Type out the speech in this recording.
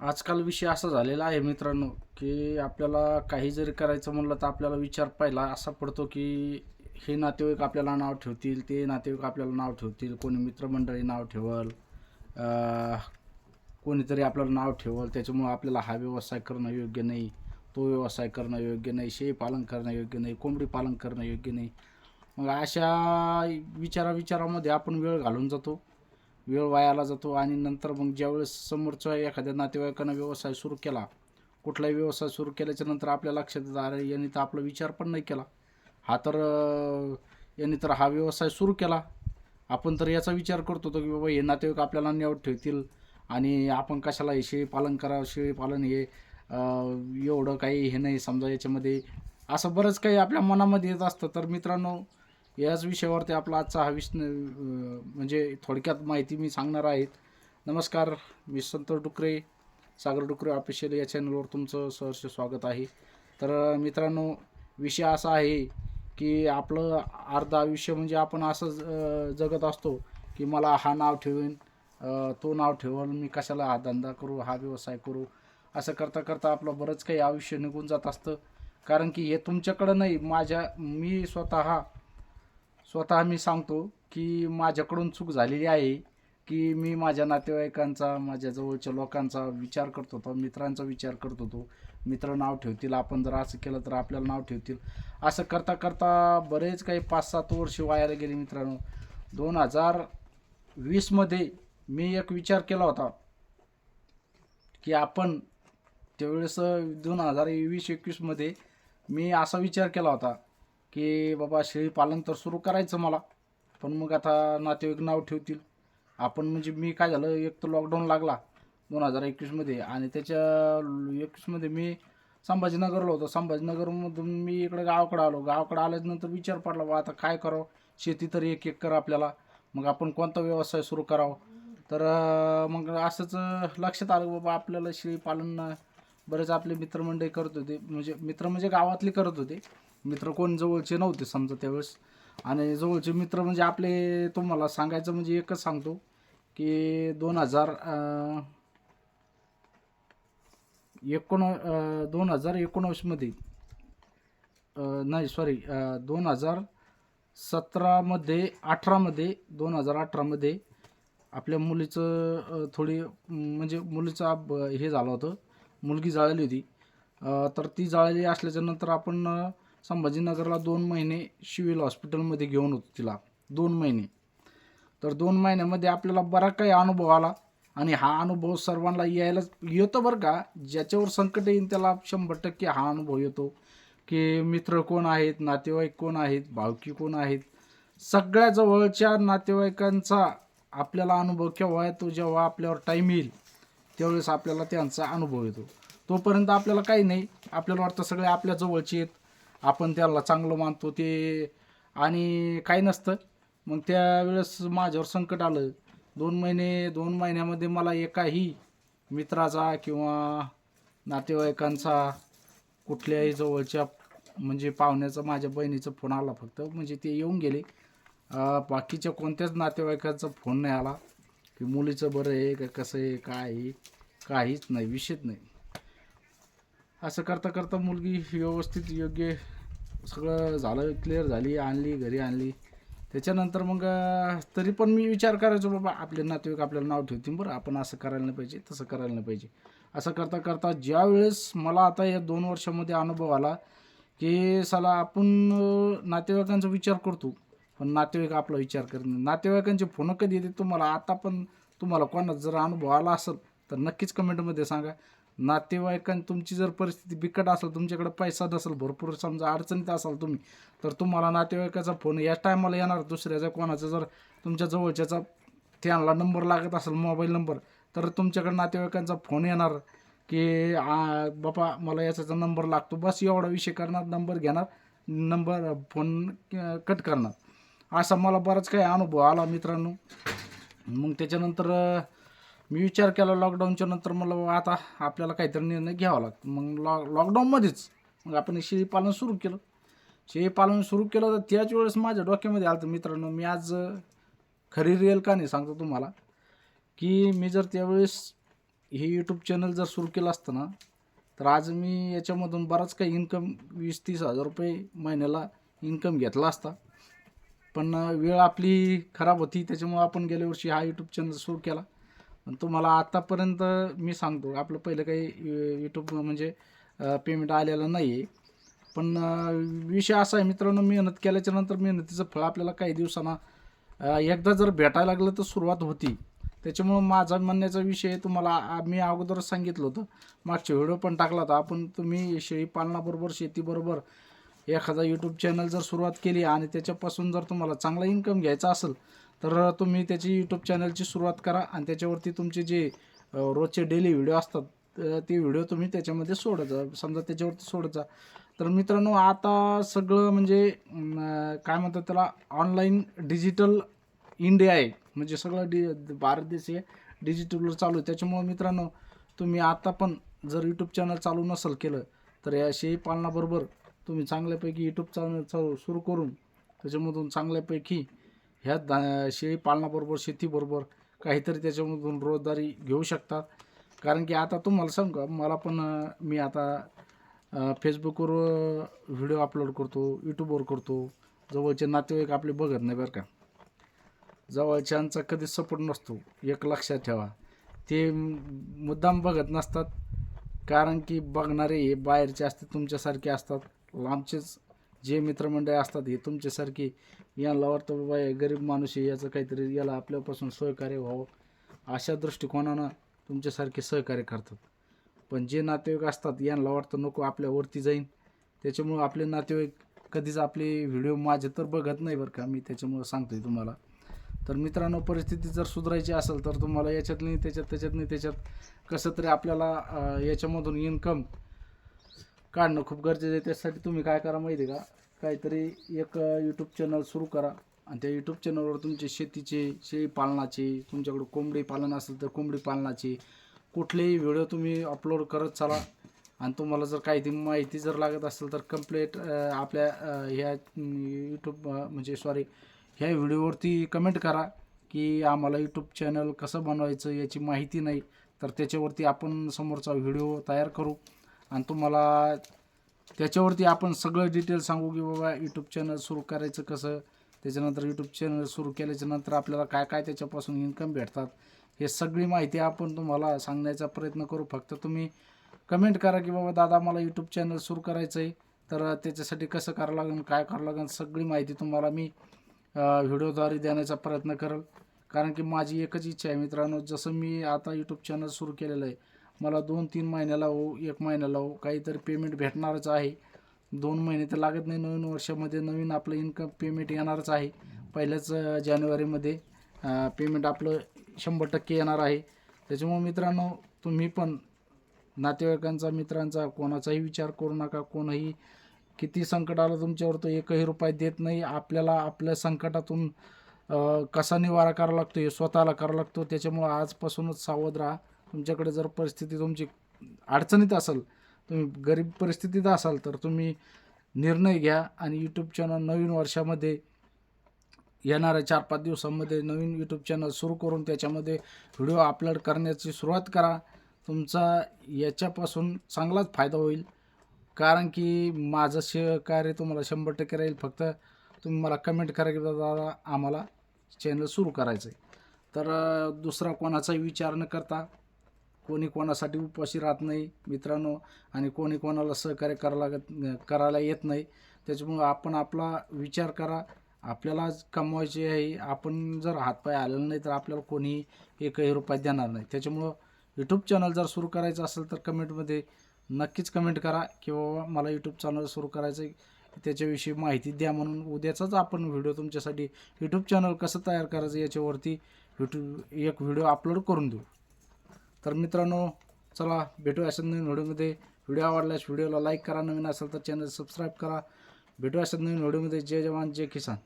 आजकाल विषय असा झालेला आहे मित्रांनो की आपल्याला काही जरी करायचं म्हणलं तर आपल्याला विचार पहिला असा पडतो की हे नातेवाईक आपल्याला नाव ठेवतील ते नातेवाईक आपल्याला नाव ठेवतील कोणी मित्रमंडळी नाव ठेवल कोणीतरी आपल्याला नाव ठेवल त्याच्यामुळं आपल्याला हा व्यवसाय करणं योग्य नाही तो व्यवसाय करणं योग्य नाही शेळी पालन करणं योग्य नाही कोंबडी पालन करणं योग्य नाही. मग अशा विचारा विचारामध्ये आपण वेळ घालून जातो. वेळ वायाला जातो आणि नंतर मग ज्यावेळेस समोरच्या एखाद्या नातेवाईकानं व्यवसाय सुरू केला कुठलाही व्यवसाय सुरू केल्याच्यानंतर आपल्या लक्षात येतं अरे यांनी तर आपला विचार पण नाही केला. हा तर यांनी तर हा व्यवसाय सुरू केला. आपण तर याचा विचार करतो तो की बाबा हे नातेवाईक आपल्याला निवड ठेवतील आणि आपण कशाला हे शेळी पालन करावं शेळी पालन हे एवढं काही हे नाही समजा याच्यामध्ये. असं बरंच काही आपल्या मनामध्ये येत असतं. तर मित्रांनो याच विषयावरती आपला आजचा हा विष म्हणजे थोडक्यात माहिती मी सांगणार आहेत नमस्कार मी संतोष डुकरे सागर डुकरे ऑफिशियल या चॅनलवर तुमचं सहर्ष स्वागत आहे. तर मित्रांनो विषय असा आहे की आपलं अर्ध आयुष्य म्हणजे आपण असं जगत असतो की मला हा नाव ठेवेन तो नाव ठेवल मी कशाला हा धंदा करू हा व्यवसाय करू? असं करता करता आपलं बरंच काही आयुष्य निघून जात असतं. कारण की हे तुमच्याकडं नाही माझ्या मी स्वतः स्वतः मी सांगतो की माझ्याकडून चूक झालेली आहे की मी माझ्या नातेवाईकांचा माझ्या जवळच्या लोकांचा विचार करत होतो मित्रांचा विचार करत होतो. मित्र नाव ठेवतील आपण जर असं केलं तर आपल्याला नाव ठेवतील. असं करता करता बरेच काही पाच सात वर्ष वायाला गेले मित्रांनो. दोन हजार वीसमध्ये मी एक विचार केला होता की आपण त्यावेळेस दोन हजार वीस एकवीसमध्ये मी असा विचार केला होता की बाबा शेळी पालन तर सुरू करायचं मला. पण मग आता नातेवाईक नाव ठेवतील. आपण म्हणजे मी काय झालं एक तर लॉकडाऊन लागला दोन हजार एकवीसमध्ये आणि त्याच्या एकवीसमध्ये मी संभाजीनगरला होतो. संभाजीनगरमधून मी इकडे गावाकडे आलो. गावाकडे आल्यानंतर विचार पडला बा आता काय करावं? शेती तर एक एक कर आपल्याला. मग आपण कोणता व्यवसाय सुरू करावा? तर मग असंच लक्षात आलं बाबा आपल्याला शेळी पालन बरेच आपले मित्रमंडळी करत होते. म्हणजे मित्र म्हणजे गावातले करत होते. मित्र कोण जवळचे नव्हते समजा त्यावेळेस. आणि जवळचे मित्र म्हणजे आपले तुम्हाला सांगायचं म्हणजे एकच सांगतो की दोन हजार एकोण दोन हजार एकोणावीसमध्ये नाही सॉरी दोन हजार सतरामध्ये अठरामध्ये दोन हजार अठरामध्ये आपल्या मुलीचं थोडी म्हणजे मुलीचा हे झालं होतं. मुलगी जाळली होती. तर ती जाळली असल्याच्या नंतर आपण संभाजीनगरला दोन महिने शिविल हॉस्पिटलमध्ये घेऊन होतो तिला. दोन महिने. तर दोन महिन्यामध्ये आपल्याला बरा काही अनुभव आला आणि हा अनुभव सर्वांना यायला येतो बरं का? ज्याच्यावर संकट येईल त्याला शंभर टक्के हा अनुभव येतो. की मित्र कोण आहेत? नातेवाईक कोण आहेत? भावकी कोण आहेत? सगळ्या जवळच्या नातेवाईकांचा आपल्याला अनुभव केव्हा येतो? जेव्हा आपल्यावर टाईम येईल त्यावेळेस आपल्याला त्यांचा अनुभव येतो. तोपर्यंत आपल्याला काही नाही. आपल्याला वाटतं सगळे आपल्या जवळचे आहेत. आपण त्याला चांगलं मानतो ते आणि काही नसतं. मग त्यावेळेस माझ्यावर संकट आलं. दोन महिने दोन महिन्यामध्ये मला एकाही मित्राचा किंवा नातेवाईकांचा कुठल्याही जवळच्या म्हणजे पाहुण्याचा माझ्या बहिणीचा फोन आला फक्त. म्हणजे ते येऊन गेले. बाकीच्या कोणत्याच नातेवाईकाचा फोन नाही आला. की मुलीचं बरं आहे का कसं आहे काय आहे? काहीच नाही विषयच नाही. असं करता करता मुलगी व्यवस्थित योग्य सगळं झालं क्लिअर झाली आणली घरी आणली. त्याच्यानंतर मग तरी पण मी विचार करायचो बाबा आपले नातेवाईक आपल्याला नाव ठेवतील बरं आपण असं करायला नाही पाहिजे तसं करायला नाही पाहिजे. असं करता करता ज्यावेळेस मला आता या दोन वर्षामध्ये अनुभव आला की साला आपण नातेवाईकांचा विचार करतो पण नातेवाईक आपला विचार करत नाही. नातेवाईकांचे फोन कधी येते तुम्हाला आता पण तुम्हाला कोणाचा जर अनुभव आला असेल तर नक्कीच कमेंटमध्ये सांगा. नातेवाईकांनी तुमची जर परिस्थिती बिकट असेल तुमच्याकडे पैसा नसेल भरपूर समजा अडचणीत असाल तुम्ही तर तुम्हाला नातेवाईकाचा फोन या टायमाला येणार दुसऱ्याचा कोणाचा जर तुमच्या जवळच्याचा त्यांना नंबर लागत असेल मोबाईल नंबर तर तुमच्याकडे नातेवाईकांचा फोन येणार की बाबा मला याचा नंबर लागतो. बस एवढा विषय करणार नंबर घेणार नंबर फोन कट करणार. असा मला बराच काही अनुभव आला मित्रांनो. मग त्याच्यानंतर मी विचार केला लॉकडाऊनच्या नंतर मला आता आपल्याला काहीतरी निर्णय घ्यावा लागतो. मग लॉ लॉकडाऊनमध्येच मग आपण शेळी पालन सुरू केलं. शेळी पालन सुरू केलं तर त्याच वेळेस माझ्या डोक्यामध्ये आलं तर मित्रांनो मी आज खरी रिअल का नाही सांगतो तुम्हाला. की मी जर त्यावेळेस हे यूट्यूब चॅनल जर सुरू केलं असतं ना तर आज मी याच्यामधून बराच काही इन्कम वीस तीस हजार रुपये महिन्याला इन्कम घेतला असता. पण वेळ आपली खराब होती त्याच्यामुळं आपण गेल्या वर्षी हा यूट्यूब चॅनल सुरू केला. तुम्हाला आतापर्यंत मी सांगतो आपलं पहिलं काही यूट्यूब म्हणजे पेमेंट आलेलं नाही आहे पण विषय असा आहे मित्रांनो मेहनत केल्याच्यानंतर मेहनतीचं फळ आपल्याला काही दिवसांना एकदा जर भेटायला लागलं तर सुरुवात होती. त्याच्यामुळं माझा म्हणण्याचा विषय तुम्हाला मी अगोदरच सांगितलं होतं मागच्या व्हिडिओ पण टाकला होता. आपण तुम्ही शेळी पालनाबरोबर शेतीबरोबर एखादा यूट्यूब चॅनल जर सुरुवात केली आणि त्याच्यापासून जर तुम्हाला चांगला इन्कम घ्यायचा असेल तर तुम्ही त्याची यूट्यूब चॅनलची सुरुवात करा आणि त्याच्यावरती तुमचे जे रोजचे डेली व्हिडिओ असतात ते व्हिडिओ तुम्ही त्याच्यामध्ये सोडत जा. समजा त्याच्यावरती सोडत जा. तर मित्रांनो आता सगळं म्हणजे काय म्हणतात त्याला ऑनलाईन डिजिटल इंडिया आहे. म्हणजे सगळं डि भारत देश हे डिजिटलवर चालू आहे. त्याच्यामुळं मित्रांनो तुम्ही आता पण जर यूट्यूब चॅनल चालू नसेल केलं तर या शेळी पालनाबरोबर तुम्ही चांगल्यापैकी यूट्यूब चॅनल चालू सुरू करून त्याच्यामधून चांगल्यापैकी ह्या दा शेळी पालनाबरोबर शेतीबरोबर काहीतरी त्याच्यामधून रोजदारी घेऊ शकतात. कारण की आता तुम्हाला सांगा मला पण मी आता फेसबुकवर व्हिडिओ अपलोड करतो यूट्यूबवर करतो. जवळचे नातेवाईक आपले बघत नाही बरं का. जवळच्यांचा कधीच सपोर्ट नसतो. एक लक्षात ठेवा. ते मुद्दाम बघत नसतात. कारण की बघणारे हे बाहेरचे असतात तुमच्यासारखे असतात. लांबचेच जे मित्रमंडळी असतात हे तुमच्यासारखी यांना वाटतं बाबा हे गरीब माणूस आहे याचं काहीतरी याला आपल्यापासून सहकार्य व्हावं. अशा दृष्टिकोनानं तुमच्यासारखे सहकार्य करतात. पण जे नातेवाईक असतात यांना वाटतं नको आपल्यावरती जाईन. त्याच्यामुळं आपले नातेवाईक कधीच आपले व्हिडिओ माझे तर बघत नाही बरं का मी त्याच्यामुळं सांगतोय तुम्हाला. तर मित्रांनो परिस्थिती जर सुधारायची असेल तर तुम्हाला याच्यात नाही त्याच्यात त्याच्यात नाही त्याच्यात कसं तरी आपल्याला याच्यामधून इन्कम काढणं खूप गरजेचं आहे. त्यासाठी तुम्ही काय करा माहिती आहे का? काहीतरी एक यूट्यूब चॅनल सुरू करा. आणि त्या यूट्यूब चॅनलवर तुमचे शेतीचे शेळी पालनाचे तुमच्याकडे कोंबडी पालन असेल तर कोंबडी पालनाचे कुठलेही व्हिडिओ तुम्ही अपलोड करत चला. आणि तुम्हाला जर काही माहिती जर लागत असेल तर कम्प्लेट आपल्या ह्या यूट्यूब म्हणजे सॉरी ह्या व्हिडिओवरती कमेंट करा की आम्हाला यूट्यूब चॅनल कसं बनवायचं याची माहिती नाही. तर त्याच्यावरती आपण समोरचा व्हिडिओ तयार करू. आणि तुम्हाला त्याच्यावरती आपण सगळं डिटेल सांगू की बाबा यूट्यूब चॅनल सुरू करायचं कसं? त्याच्यानंतर यूट्यूब चॅनल सुरू केल्याच्यानंतर आपल्याला काय काय त्याच्यापासून इन्कम भेटतात? हे सगळी माहिती आपण तुम्हाला सांगण्याचा प्रयत्न करू. फक्त तुम्ही कमेंट करा की बाबा दादा मला यूट्यूब चॅनल सुरू करायचं आहे तर त्याच्यासाठी कसं करावं लागेल काय करावं लागेल सगळी माहिती तुम्हाला मी व्हिडिओद्वारे देण्याचा प्रयत्न करेल. कारण की माझी एकच इच्छा आहे मित्रांनो जसं मी आता यूट्यूब चॅनल सुरू केलेलं आहे मला दोन तीन महिन्याला हो एक महिन्याला हो काहीतरी पेमेंट भेटणारच आहे. दोन महिने तर लागत नाही नवीन वर्षामध्ये नवीन आपलं इन्कम पेमेंट येणारच आहे. पहिल्याच जानेवारीमध्ये पेमेंट आपलं शंभर टक्के येणार आहे. त्याच्यामुळे मित्रांनो तुम्ही पण नातेवाईकांचा मित्रांचा कोणाचाही विचार करू नका. कोणही किती संकट आलं तुमच्यावर तो एकही रुपये देत नाही. आपल्याला आपल्या संकटातून कसा निवारा करावा लागतो हे स्वतःला करावा लागतो. त्याच्यामुळं आजपासूनच सावध राहा. तुमच्याकडे जर परिस्थिती तुमची अडचणीत असेल तुम्ही गरीब परिस्थितीत असाल तर तुम्ही निर्णय घ्या आणि यूट्यूब चॅनल नवीन वर्षामध्ये येणाऱ्या चार पाच दिवसांमध्ये नवीन यूट्यूब चॅनल सुरू करून त्याच्यामध्ये व्हिडिओ अपलोड करण्याची सुरुवात करा. तुमचा याच्यापासून चांगलाच फायदा होईल. कारण की माझं श कार्य तुम्हाला शंभर टक्के राहील. फक्त तुम्ही मला कमेंट करा की दादा आम्हाला चॅनल सुरू करायचं आहे तर दुसरा कोणाचाही विचार न करता कोणी कोणासाठी उपाशी राहत नाही मित्रांनो आणि कोणी कोणाला सहकार्य करा लागत करायला येत नाही. त्याच्यामुळं आपण आपला विचार करा. आपल्याला कमवायचे आहे. आपण जर हातपाय आलेला नाही तर आपल्याला कोणी एकही रुपया देणार नाही. त्याच्यामुळं यूट्यूब चॅनल जर सुरू करायचं असेल तर कमेंटमध्ये नक्कीच कमेंट करा की बाबा मला यूट्यूब चॅनल सुरू करायचं आहे. त्याच्याविषयी माहिती द्या म्हणून उद्याचाच आपण व्हिडिओ तुमच्यासाठी यूट्यूब चॅनल कसं तयार करायचं याच्यावरती यूट्यूब एक व्हिडिओ अपलोड करून देऊ. तर मित्रांनो चला भेटू अशा नवीन व्हिडिओमध्ये. व्हिडिओ आवडल्यास व्हिडिओला लाईक करा. नवीन असेल तर चॅनल सबस्क्राईब करा. भेटू अशा नवीन व्हिडिओमध्ये. जय जवान जय किसान.